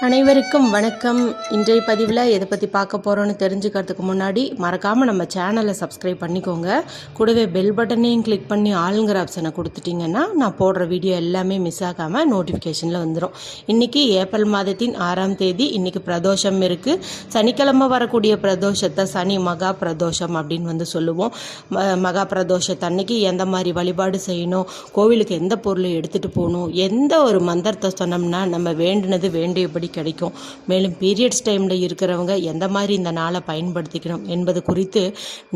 அனைவருக்கும் வணக்கம். இன்றைய பதிவில் எதை பற்றி பார்க்க போகிறோன்னு தெரிஞ்சுக்கிறதுக்கு முன்னாடி மறக்காமல் நம்ம சேனலை சப்ஸ்கிரைப் பண்ணிக்கோங்க. கூடவே பெல் பட்டனையும் கிளிக் பண்ணி ஆளுங்கிற ஆப்ஷனை கொடுத்துட்டிங்கன்னா நான் போடுற வீடியோ எல்லாமே மிஸ் ஆகாமல் நோட்டிஃபிகேஷனில் வந்துடும் இன்றைக்கி ஏப்ரல் மாதத்தின் ஆறாம் தேதி இன்றைக்கி பிரதோஷம் இருக்குது சனிக்கிழமை வரக்கூடிய பிரதோஷத்தை சனி மகா பிரதோஷம் அப்படின்னு வந்து சொல்லுவோம். ம- மகா பிரதோஷத்தன்னைக்கு எந்த மாதிரி வழிபாடு செய்யணும் கோவிலுக்கு எந்த பொருளை எடுத்துகிட்டு போகணும் எந்த ஒரு மந்திரத்தை சொன்னோம்னா நம்ம வேண்டுனது வேண்டியபடி கிடைக்கும். மேலும் பீரியட்ஸ் டைமில் இருக்கிறவங்க எந்த மாதிரி இந்த நாளை பயன்படுத்திக்கணும் என்பது குறித்து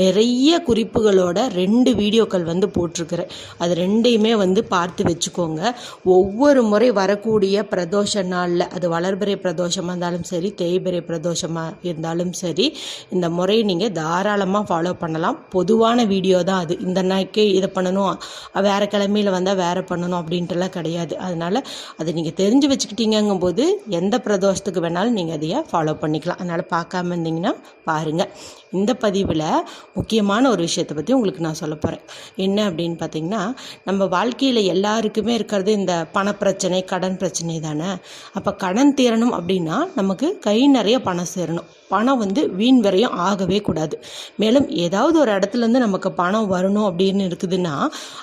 நிறைய குறிப்புகளோட ரெண்டு வீடியோக்கள் வந்து போட்டிருக்கிறேன். அது ரெண்டையுமே வந்து பார்த்து வச்சுக்கோங்க. ஒவ்வொரு முறை வரக்கூடிய பிரதோஷ நாளில் அது வளர்பிறை பிரதோஷமாக இருந்தாலும் சரி தேய்பிறை பிரதோஷமாக இருந்தாலும் சரி இந்த முறையை நீங்கள் தாராளமாக ஃபாலோ பண்ணலாம். பொதுவான வீடியோ தான் அது. இந்த நாய்க்கே இதை பண்ணணும் வேறு கிழமையில் வந்தால் வேறு பண்ணணும் அப்படின்ட்டுலாம் கிடையாது. அதனால் அதை நீங்கள் தெரிஞ்சு வச்சுக்கிட்டீங்கங்கும் போது எந்த பிரதோஷத்துக்கு வேணாலும் நீங்கள் அதையே ஃபாலோ பண்ணிக்கலாம். அதனால் பார்க்காம இருந்தீங்கன்னா பாருங்கள் இந்த பதிவில் முக்கியமான ஒரு விஷயத்தை பற்றி உங்களுக்கு நான் சொல்ல போகிறேன் என்ன அப்படின்னு பார்த்தீங்கன்னா நம்ம வாழ்க்கையில் எல்லாருக்குமே இருக்கிறது இந்த பணப்பிரச்சனை கடன் பிரச்சனை தானே? அப்போ கடன் தீரணும் அப்படின்னா நமக்கு கை நிறைய பணம் சேரணும். பணம் வந்து வீண் வரையும் ஆகவே கூடாது. மேலும் ஏதாவது ஒரு இடத்துலேருந்து நமக்கு பணம் வரணும் அப்படின்னு இருக்குதுன்னா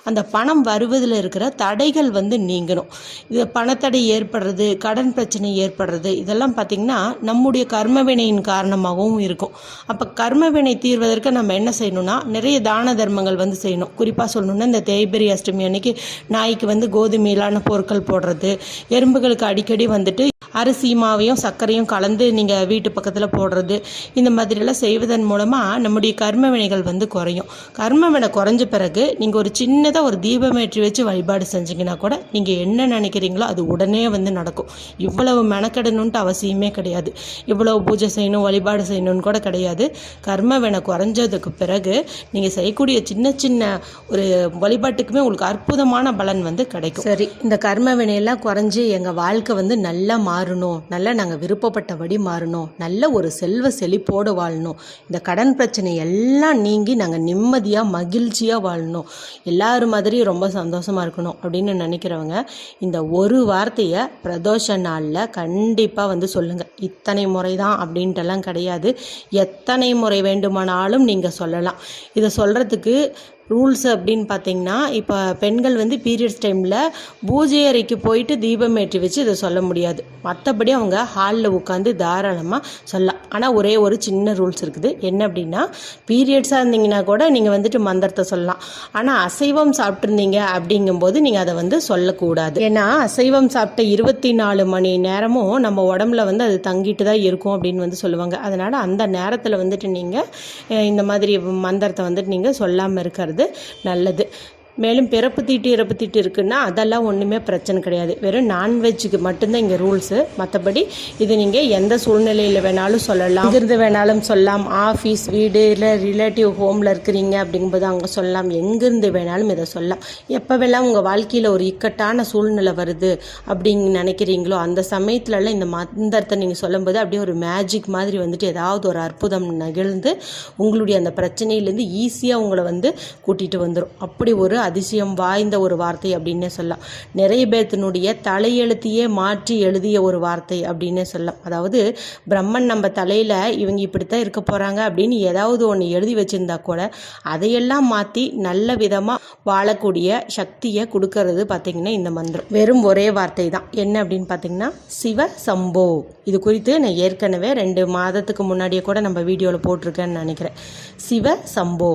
அந்த பணம் வருவதில் இருக்கிற தடைகள் வந்து நீங்கணும். இது பணத்தடை ஏற்படுறது கடன் பிரச்சனை ஏற்படுறது இதெல்லாம் பார்த்திங்கன்னா நம்முடைய கர்மவினையின் காரணமாகவும் இருக்கும். அப்போ கர்மவினை தீர்வதற்கு நம்ம என்ன செய்யணும்னா நிறைய தான தர்மங்கள் வந்து செய்யணும். குறிப்பாக சொல்லணும்னா இந்த தேய்பெரி அஷ்டமி அன்னைக்கு நாய்க்கு வந்து கோதுமையிலான பொருட்கள் போடுறது எறும்புகளுக்கு அடிக்கடி வந்துட்டு அரிசி மாவையும் சர்க்கரையும் கலந்து நீங்கள் வீட்டு பக்கத்தில் போடுறது இந்த மாதிரியெல்லாம் செய்வதன் மூலமாக நம்முடைய கர்ம வினைகள் வந்து குறையும். கர்ம வினை குறைஞ்ச பிறகு நீங்கள் ஒரு சின்னதாக ஒரு தீபமேற்றி வச்சு வழிபாடு செஞ்சீங்கன்னா கூட நீங்கள் என்ன நினைக்கிறீங்களோ அது உடனே வந்து நடக்கும். இவ்வளவு மெனக்கெடணுன்ட்டு அவசியமே கிடையாது. இவ்வளவு பூஜை செய்யணும் வழிபாடு செய்யணும்னு கூட கிடையாது. கர்மவினை குறைஞ்சதுக்கு பிறகு நீங்கள் செய்யக்கூடிய சின்ன சின்ன ஒரு வழிபாட்டுக்குமே உங்களுக்கு அற்புதமான பலன் வந்து கிடைக்கும். சரி இந்த கர்ம வினையெல்லாம் குறைஞ்சி எங்கள் வாழ்க்கை வந்து நல்லா மாறணும் நல்லா நாங்கள் விருப்பப்பட்டபடி மாறணும் நல்ல ஒரு செல்வ செழிப்போடு வாழணும் இந்த கடன் பிரச்சனை எல்லாம் நீங்கி நாங்கள் நிம்மதியாக மகிழ்ச்சியாக வாழணும் எல்லாரும் மாதிரி ரொம்ப சந்தோஷமாக இருக்கணும் அப்படின்னு நினைக்கிறவங்க இந்த ஒரு வார்த்தையை பிரதோஷ நாளில் கண்டிப்பாக வந்து சொல்லுங்கள் இத்தனை முறை தான் அப்படின்ட்டுலாம் கிடையாது. எத்தனை முறை வேண்டுமானாலும் நீங்கள் சொல்லலாம். இதை சொல்கிறதுக்கு ரூல்ஸ் அப்படின்னு பார்த்தீங்கன்னா இப்போ பெண்கள் வந்து பீரியட்ஸ் டைமில் பூஜை அறைக்கு போயிட்டு தீபம் ஏற்றி வச்சு இதை சொல்ல முடியாது. மற்றபடி அவங்க ஹாலில் உட்காந்து தாராளமாக சொல்லலாம். ஆனால் ஒரே ஒரு சின்ன ரூல்ஸ் இருக்குது. என்ன அப்படின்னா பீரியட்ஸாக இருந்தீங்கன்னா கூட நீங்கள் வந்துட்டு மந்திரத்தை சொல்லலாம். ஆனால் அசைவம் சாப்பிட்ருந்தீங்க அப்படிங்கும்போது நீங்கள் அதை வந்து சொல்லக்கூடாது. ஏன்னா அசைவம் சாப்பிட்ட இருபத்தி நாலு மணி நேரமும் நம்ம உடம்புல வந்து அது தங்கிட்டு தான் இருக்கும் அப்படின்னு வந்து சொல்லுவாங்க. அதனால் அந்த நேரத்தில் வந்துட்டு நீங்கள் இந்த மாதிரி மந்திரத்தை வந்துட்டு நீங்கள் சொல்லாமல் இருக்கிறது நல்லது. மேலும் பிறப்பு தீட்டு இறப்பு தீட்டு இருக்குன்னா அதெல்லாம் ஒன்றுமே பிரச்சனை கிடையாது. வெறும் நான்வெஜ்ஜுக்கு மட்டும்தான் இங்கே ரூல்ஸு மற்றபடி இது நீங்கள் எந்த சூழ்நிலையில் வேணாலும் சொல்லலாம். இருந்து வேணாலும் சொல்லலாம். ஆஃபீஸ் வீடு இல்லை ரிலேட்டிவ் ஹோமில் இருக்கிறீங்க அப்படிங்கும்போது அங்கே சொல்லலாம். எங்கேருந்து வேணாலும் இதை சொல்லலாம். எப்போவெல்லாம் உங்கள் வாழ்க்கையில் ஒரு இக்கட்டான சூழ்நிலை வருது அப்படின்னு நினைக்கிறீங்களோ அந்த சமயத்துலலாம் இந்த மந்திரத்தை நீங்கள் சொல்லும்போது அப்படியே ஒரு மேஜிக் மாதிரி வந்துட்டு ஏதாவது ஒரு அற்புதம் நிகழ்ந்து உங்களுடைய அந்த பிரச்சனையிலேருந்து ஈஸியாக உங்களை வந்து கூட்டிகிட்டு வந்துடும் அப்படி ஒரு அதிசயம் வாய்ந்த ஒரு வார்த்தை அப்படின்னே சொல்லலாம். நிறைய பேர்த்தினுடைய தலையெழுத்தையே மாற்றி எழுதிய ஒரு வார்த்தை அப்படின்னே சொல்லலாம். அதாவது பிரம்மன் நம்ம தலையில் இவங்க இப்படித்தான் இருக்க போகிறாங்க அப்படின்னு ஏதாவது ஒன்று எழுதி வச்சுருந்தா கூட அதையெல்லாம் மாற்றி நல்ல விதமாக வாழக்கூடிய சக்தியை கொடுக்கறது பார்த்திங்கன்னா இந்த மந்திரம். வெறும் ஒரே வார்த்தை தான். என்ன அப்படின்னு பார்த்தீங்கன்னா சிவ சம்போ. இது குறித்து நான் ஏற்கனவே ரெண்டு மாதத்துக்கு முன்னாடியே கூட நம்ம வீடியோவில் போட்டிருக்கேன்னு நினைக்கிறேன். சிவ சம்போ.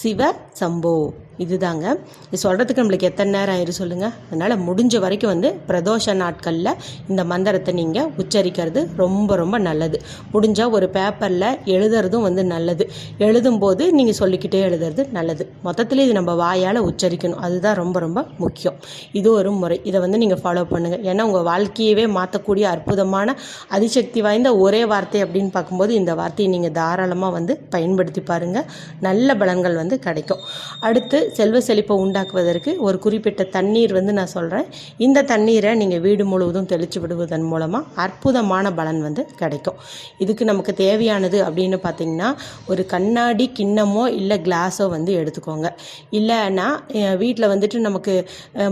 சிவ சம்போ. இதுதாங்க. இது சொல்கிறதுக்கு நம்மளுக்கு எத்தனை நேரம் ஆயிரும் சொல்லுங்கள் அதனால் முடிஞ்ச வரைக்கும் வந்து பிரதோஷ நாட்களில் இந்த மந்திரத்தை நீங்கள் உச்சரிக்கிறது ரொம்ப ரொம்ப நல்லது. முடிஞ்சால் ஒரு பேப்பரில் எழுதுறதும் வந்து நல்லது. எழுதும்போது நீங்கள் சொல்லிக்கிட்டே எழுதுறது நல்லது. மொத்தத்தில் இது நம்ம வாயால் உச்சரிக்கணும். அதுதான் ரொம்ப ரொம்ப முக்கியம். இது ஒரு முறை. இதை வந்து நீங்கள் ஃபாலோ பண்ணுங்கள் ஏன்னா உங்கள் வாழ்க்கையவே மாற்றக்கூடிய அற்புதமான அதிசக்தி வாய்ந்த ஒரே வார்த்தை அப்படின்னு பார்க்கும்போது இந்த வார்த்தையை நீங்கள் தாராளமாக வந்து பயன்படுத்தி பாருங்கள் நல்ல பலன்கள் வந்து கிடைக்கும். அடுத்து செல்வ செழிப்பை உண்டாக்குவதற்கு ஒரு குறிப்பிட்ட தண்ணீர் வந்து நான் சொல்கிறேன் இந்த தண்ணீரை நீங்கள் வீடு முழுவதும் தெளித்து விடுவதன் மூலமாக அற்புதமான பலன் வந்து கிடைக்கும். இதுக்கு நமக்கு தேவையானது அப்படின்னு பார்த்தீங்கன்னா ஒரு கண்ணாடி கிண்ணமோ இல்லை கிளாஸோ வந்து எடுத்துக்கோங்க. இல்லைன்னா வீட்டில் வந்துட்டு நமக்கு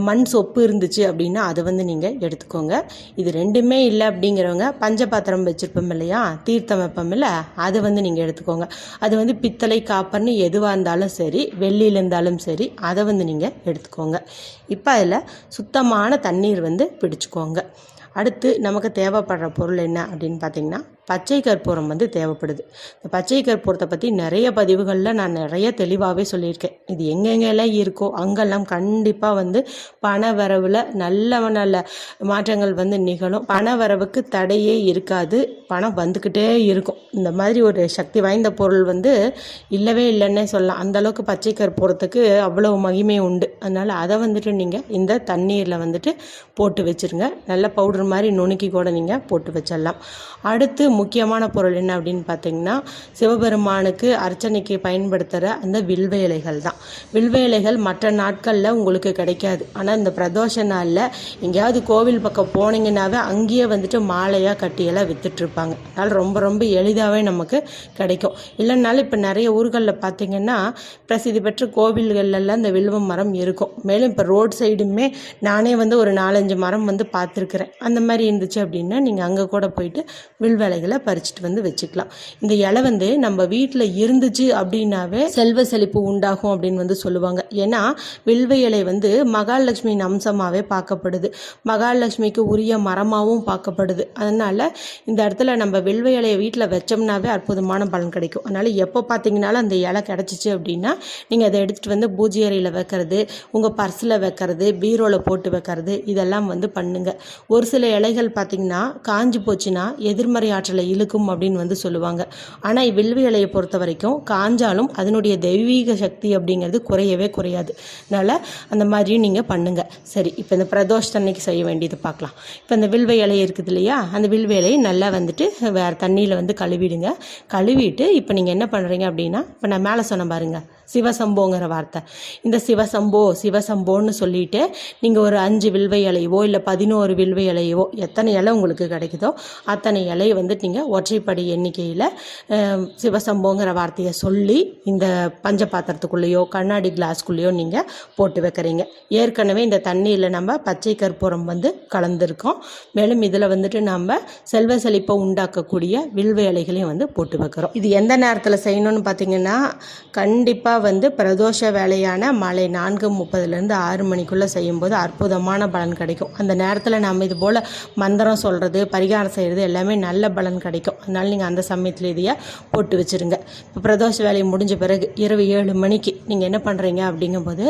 மண் சொப்பு இருந்துச்சு அப்படின்னா அதை வந்து நீங்கள் எடுத்துக்கோங்க. இது ரெண்டுமே இல்லை அப்படிங்கிறவங்க பஞ்சபாத்திரம் வச்சுருப்போம் இல்லையா தீர்த்தம் வைப்போம் இல்லை அதை வந்து நீங்கள் எடுத்துக்கோங்க. அது வந்து பித்தளை காப்பர்னு எதுவாக இருந்தாலும் சரி வெள்ளியில் இருந்தாலும் சரி அதை வந்து நீங்கள் எடுத்துக்கோங்க. இப்போ அதில் சுத்தமான தண்ணீர் வந்து பிடிச்சிக்கோங்க. அடுத்து நமக்கு தேவைப்படுற பொருள் என்ன அப்படின்னு பார்த்தீங்கன்னா பச்சை கற்பூரம் வந்து தேவைப்படுது. இந்த பச்சை கற்பூரத்தை பற்றி நிறைய பதிவுகளில் நான் நிறைய தெளிவாகவே சொல்லியிருக்கேன். இது எங்கெங்கெல்லாம் இருக்கோ அங்கெல்லாம் கண்டிப்பாக வந்து பண வரவில் நல்ல நல்ல மாற்றங்கள் வந்து நிகழும். பண வரவுக்கு தடையே இருக்காது. பணம் வந்துக்கிட்டே இருக்கும். இந்த மாதிரி ஒரு சக்தி வாய்ந்த பொருள் வந்து இல்லவே இல்லைன்னே சொல்லலாம். அந்தளவுக்கு பச்சை கற்பூரத்துக்கு அவ்வளோ மகிமை உண்டு. அதனால் அதை வந்துட்டு நீங்கள் இந்த தண்ணீரில் வந்துட்டு போட்டு வச்சுருங்க. நல்ல பவுடர் மாதிரி நுணுக்கி கூட நீங்கள் போட்டு வச்சிடலாம். அடுத்து முக்கியமான பொருள் என்ன அப்படின்னு பார்த்தீங்கன்னா சிவபெருமானுக்கு அர்ச்சனைக்கு பயன்படுத்துகிற அந்த வில்வ இலைகள் தான். வில்வ இலைகள் மற்ற நாட்களில் உங்களுக்கு கிடைக்காது. ஆனால் இந்த பிரதோஷ நாளில் எங்கேயாவது கோவில் பக்கம் போனீங்கன்னாவே அங்கேயே வந்துட்டு மாலையாக கட்டியெல்லாம் வித்துட்ருப்பாங்க அதனால் ரொம்ப ரொம்ப எளிதாகவே நமக்கு கிடைக்கும். இல்லைனாலும் இப்போ நிறைய ஊர்களில் பார்த்தீங்கன்னா பிரசித்தி பெற்ற கோவில்கள்லாம் இந்த வில்வ மரம் இருக்கும். மேலும் இப்போ ரோட் சைடுமே நானே வந்து ஒரு நாலஞ்சு மரம் வந்து பார்த்துருக்குறேன். அந்த மாதிரி இருந்துச்சு அப்படின்னா நீங்கள் அங்கே கூட போயிட்டு வில்வேலைகளை பறிச்சுட்டு வந்து வச்சுக்கலாம். இந்த இலை வந்து நம்ம வீட்டில் இருந்துச்சு அப்படின்னாவே செல்வ செழிப்பு உண்டாகும் அப்படின்னு வந்து சொல்லுவாங்க. ஏன்னா வில்வ இலை வந்து மகாலட்சுமியின் அம்சமாகவே பார்க்கப்படுது. மகாலட்சுமிக்கு உரிய மரமாகவும் பார்க்கப்படுது. அதனால் இந்த இடத்துல நம்ம வில்வ இலையை வீட்டில் வச்சோம்னாவே அற்புதமான பலன் கிடைக்கும். அதனால் எப்போ பார்த்தீங்கனாலும் அந்த இலை கிடச்சிச்சு அப்படின்னா நீங்கள் அதை எடுத்துகிட்டு வந்து பூஜை அறையில் வைக்கிறது உங்கள் பர்ஸில் வைக்கிறது பீரோவில் போட்டு வைக்கிறது இதெல்லாம் வந்து பண்ணுங்க. ஒரு சில இலைகள் பார்த்தீங்கன்னா காஞ்சி போச்சுன்னா எதிர்மறை ஆற்றல் இழுக்கும் அப்படின்னு வந்து சொல்லுவாங்க. ஆனால் வில்வி இலையை பொறுத்த வரைக்கும் காஞ்சாலும் அதனுடைய தெய்வீக சக்தி அப்படிங்கிறது குறையவே குறையாது. அதனால் அந்த மாதிரியும் நீங்கள் பண்ணுங்கள் சரி இப்போ இந்த பிரதோஷத்தன்னைக்கு செய்ய வேண்டியது பார்க்கலாம். இப்போ இந்த வில்வ இலை இருக்குது இல்லையா? அந்த வில்வ இலையை நல்லா வந்துட்டு வேறு தண்ணியில் வந்து கழுவிடுங்க. கழுவிட்டு இப்போ நீங்கள் என்ன பண்ணுறீங்க அப்படின்னா இப்போ நான் மேலே சொன்ன பாருங்க சிவசம்போங்கிற வார்த்தை. இந்த சிவசம்போ சிவசம்போன்னு சொல்லிட்டு நீங்கள் ஒரு அஞ்சு வில்வ இலையவோ இல்லை பதினோரு வில்வ இலையவோ எத்தனை இலை உங்களுக்கு கிடைக்குதோ அத்தனை இலையை வந்துட்டு நீங்கள் ஒற்றைப்படி எண்ணிக்கையில் சிவசம்போங்கிற வார்த்தையை சொல்லி இந்த பஞ்ச பாத்திரத்துக்குள்ளேயோ கண்ணாடி கிளாஸ்க்குள்ளேயோ நீங்கள் போட்டு வைக்கிறீங்க. ஏற்கனவே இந்த தண்ணியில் நம்ம பச்சை கற்பூரம் வந்து கலந்துருக்கோம். மேலும் இதில் வந்துட்டு நம்ம செல்வ செழிப்பை உண்டாக்கக்கூடிய வில்வ இலைகளையும் வந்து போட்டு வைக்கிறோம். இது எந்த நேரத்தில் செய்யணும்னு பார்த்தீங்கன்னா கண்டிப்பாக வந்து பிரதோஷ வேலையான மாலை நான்கு முப்பதுலேருந்து ஆறு மணிக்குள்ளே செய்யும்போது அற்புதமான பலன் கிடைக்கும். அந்த நேரத்தில் நம்ம இது போல் மந்திரம் சொல்கிறது பரிகாரம் செய்கிறது எல்லாமே நல்ல பலன் கிடைக்கும். அதனால் நீங்கள் அந்த சமயத்தில் இதையே போட்டு வச்சுருங்க. இப்போ பிரதோஷ வேலை முடிஞ்ச பிறகு இரவு ஏழு மணிக்கு நீங்கள் என்ன பண்ணுறீங்க அப்படிங்கும்போது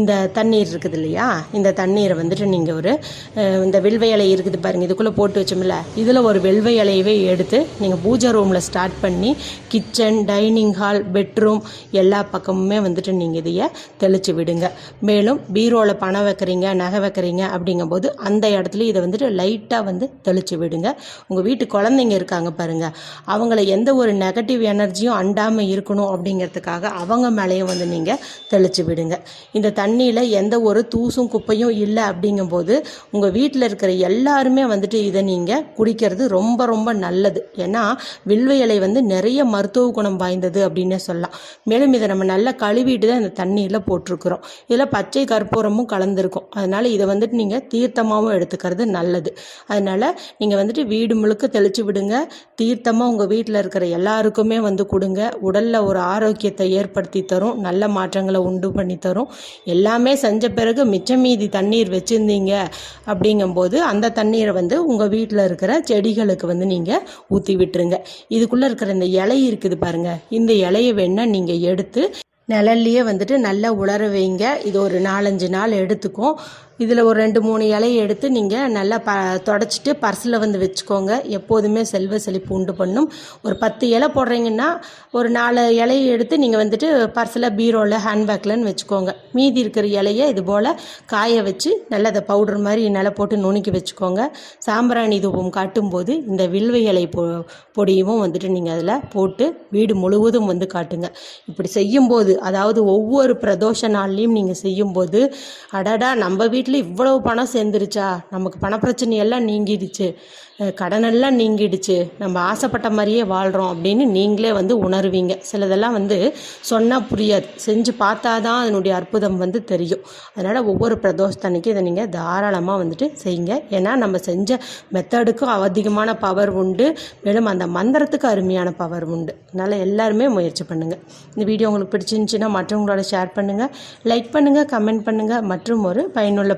இந்த தண்ணீர் இருக்குது இல்லையா? இந்த தண்ணீரை வந்துட்டு நீங்கள் ஒரு இந்த வில்வ இலை இருக்குது பாருங்கள் இதுக்குள்ளே போட்டு வச்சோம்ல இதில் ஒரு வெல்வ இலையவே எடுத்து நீங்கள் பூஜை ரூமில் ஸ்டார்ட் பண்ணி கிச்சன் டைனிங் ஹால் பெட்ரூம் எல்லா பக்கமுமே வந்துட்டு நீங்கள் இதைய தெளித்து விடுங்க. மேலும் பீரோவில் பணம் வைக்கிறீங்க நகை வைக்கிறீங்க அப்படிங்கும்போது அந்த இடத்துல இதை வந்துட்டு லைட்டாக வந்து தெளித்து விடுங்க. உங்கள் வீட்டு குழந்தைங்க இருக்காங்க பாருங்கள் அவங்கள எந்த ஒரு நெகட்டிவ் எனர்ஜியும் அண்டாமல் இருக்கணும் அப்படிங்கிறதுக்காக அவங்க மேலேயும் வந்து நீங்கள் தெளித்து விடுங்க. இந்த தண்ணியில் எந்த ஒரு தூசும் குப்பையும் இல்லை அப்படிங்கும்போது உங்கள் வீட்டில் இருக்கிற எல்லாருமே வந்துட்டு இதை நீங்கள் குடிக்கிறது ரொம்ப ரொம்ப நல்லது. ஏன்னா வில்வ இலை வந்து நிறைய மருத்துவ குணம் வாய்ந்தது அப்படின்னே சொல்லலாம். மேலும் இதை நம்ம நல்லா கழுவிட்டு தான் இந்த தண்ணியில் போட்டிருக்கிறோம். இதில் பச்சை கற்பூரமும் கலந்துருக்கும். அதனால் இதை வந்துட்டு நீங்கள் தீர்த்தமாகவும் எடுத்துக்கிறது நல்லது. அதனால் நீங்கள் வந்துட்டு வீடு முழுக்க தெளித்து விடுங்க. தீர்த்தமாக உங்கள் வீட்டில் இருக்கிற எல்லாருக்குமே வந்து கொடுங்க. உடலில் ஒரு ஆரோக்கியத்தை ஏற்படுத்தி தரும். நல்ல மாற்றங்களை உண்டு பண்ணி தரும். எல்லாமே செஞ்ச பிறகு மிச்சம் மீதி தண்ணீர் வச்சுருந்தீங்க அப்படிங்கும்போது அந்த தண்ணீரை வந்து உங்கள் வீட்டில் இருக்கிற செடிகளுக்கு வந்து நீங்கள் ஊற்றி விட்டுருங்க. இதுக்குள்ளே இருக்கிற இந்த இலை இருக்குது பாருங்கள் இந்த இலையை வேணால் நீங்கள் எடுத்து நிழல்லையே வந்துட்டு நல்லா உலர வைங்க. இது ஒரு நாலஞ்சு நாள் எடுத்துக்கும். இதில் ஒரு ரெண்டு மூணு இலையை எடுத்து நீங்கள் நல்லா ப தொடச்சிட்டு பர்ஸில் வந்து வச்சுக்கோங்க. எப்போதுமே செல்வ செழிப்பு உண்டு பண்ணும். ஒரு பத்து இலை போடுறீங்கன்னா ஒரு நாலு இலையை எடுத்து நீங்கள் வந்துட்டு பர்ஸில் பீரோவில் ஹேண்ட்பேக்லன்னு வச்சுக்கோங்க. மீதி இருக்கிற இலையை இது போல் காய வச்சு நல்லா அதை பவுடர் மாதிரி நல்லா போட்டு நுணுக்கி வச்சுக்கோங்க. சாம்பிராணி தூபம் காட்டும்போது இந்த வில்வ இலை பொ பொடியும் வந்துட்டு நீங்கள் அதில் போட்டு வீடு முழுவதும் வந்து காட்டுங்க. இப்படி செய்யும்போது அதாவது ஒவ்வொரு பிரதோஷ நாள்லேயும் நீங்கள் செய்யும்போது அடடா நம்ம வீட்டில் இவ்வளவு பணம் சேர்ந்துருச்சா? நமக்கு பணப்பிரச்சனையெல்லாம் நீங்கிடுச்சு. கடனெல்லாம் நீங்கிடுச்சு. நம்ம ஆசைப்பட்ட மாதிரியே வாழ்கிறோம் அப்படின்னு நீங்களே வந்து உணர்வீங்க. சிலதெல்லாம் வந்து சொன்னால் புரியாது. செஞ்சு பார்த்தா தான் அதனுடைய அற்புதம் வந்து தெரியும். அதனால் ஒவ்வொரு பிரதோஷத்தன்னைக்கு இதை நீங்கள் தாராளமாக வந்துட்டு செய்யுங்க. ஏன்னா நம்ம செஞ்ச மெத்தடுக்கும் அதிகமான பவர் உண்டு. மேலும் அந்த மந்திரத்துக்கு அருமையான பவர் உண்டு. அதனால் எல்லாருமே முயற்சி பண்ணுங்கள் இந்த வீடியோ உங்களுக்கு பிடிச்சிருந்துச்சின்னா மற்றவங்களோட ஷேர் பண்ணுங்கள் லைக் பண்ணுங்கள் கமெண்ட் பண்ணுங்கள் மற்றும் ஒரு பயனுள்ள